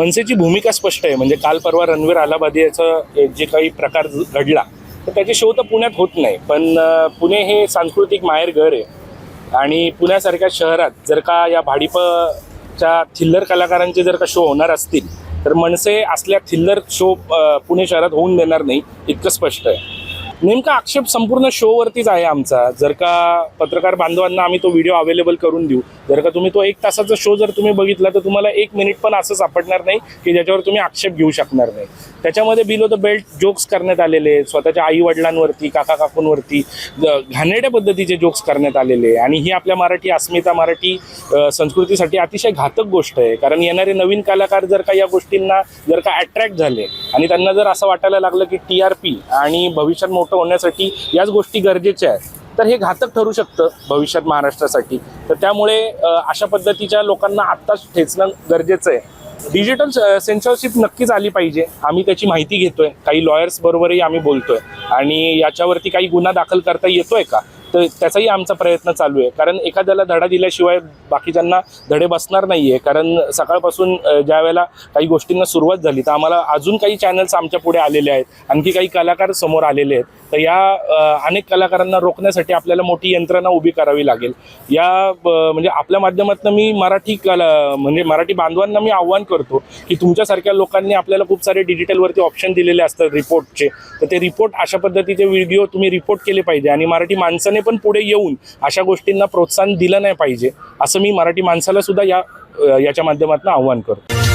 मनसेची भूमिका स्पष्ट आहे. म्हणजे काल परवा रणवीर आलाबादी याचा जे काही प्रकार घडला तर त्याचे शो तर पुण्यात होत नाही. पण पुणे हे सांस्कृतिक माहेरघर आहे. आणि पुण्यासारख्या शहरात जर का या भाडीपच्या थिल्लर कलाकारांचे जर का शो होणार असतील तर मनसे असल्या थिल्लर शो पुणे शहरात होऊन देणार नाही इतकं स्पष्ट आहे. नेमका आक्षेप संपूर्ण शोवरतीच आहे आमचा जर का पत्रकार बांधवांना आम्ही तो व्हिडिओ अवेलेबल करून देऊ जर का तुम्ही तो एक तासाचा शो जर तुम्ही बघितला तर तुम्हाला एक मिनिट पण असं सापडणार नाही की ज्याच्यावर तुम्ही आक्षेप घेऊ शकणार नाही त्याच्यामध्ये बिलो द बेल्ट जोक्स करण्यात आलेले आहेत. स्वतःच्या आई वडिलांवरती काका काकूंवरती घाणेड्या घाणेरड्या पद्धतीचे जोक्स करण्यात आलेले आहे. आणि ही आपल्या मराठी अस्मिता मराठी संस्कृतीसाठी अतिशय घातक गोष्ट आहे कारण येणारे नवीन कलाकार जर का या गोष्टींना जर का अट्रॅक्ट झाले आणि त्यांना जर असं वाटायला लागलं की टी आर पी आणि भविष्यात मोठं होण्यासाठी याच गोष्टी गरजेच्या आहेत तर हे घातक ठरू शकतं भविष्यात महाराष्ट्रासाठी. तर त्यामुळे अशा पद्धतीच्या लोकांना आत्ताच ठेचणं गरजेचं आहे. डिजिटल सेन्सरशिप नक्कीच आली पाहिजे. आम्ही त्याची माहिती घेतोय. काही लॉयर्स बरोबरही आम्ही बोलतोय. आणि याच्यावरती काही गुन्हा दाखल करता येतोय का? तर त्याचाही आमचा प्रयत्न चालू आहे. कारण एखाद्याला धडा दिल्याशिवाय बाकीच्यांना धडे बसणार नाही आहे कारण सकाळपासून ज्या वेळेला काही गोष्टींना सुरुवात झाली तर आम्हाला अजून काही चॅनल्स आमच्या पुढे आलेले आहेत. आणखी काही कलाकार समोर आलेले आहेत. तर या अनेक कलाकारांना रोखण्यासाठी आपल्याला मोठी यंत्रणा उभी करावी लागेल. या म्हणजे आपल्या माध्यमातून मी मराठी कला म्हणजे मराठी बांधवांना मी आव्हान करतो की तुमच्यासारख्या लोकांनी आपल्याला खूप सारे डिजिटलवरती ऑप्शन दिलेले असतात रिपोर्टचे तर ते रिपोर्ट अशा पद्धतीचे व्हिडिओ तुम्ही रिपोर्ट केले पाहिजे आणि मराठी माणसाने पण पुढे येऊन अशा गोष्टींना प्रोत्साहन दिलं नाही पाहिजे असं मी मराठी माणसाला सुद्धा या याच्या माध्यमातून आव्हान करतो.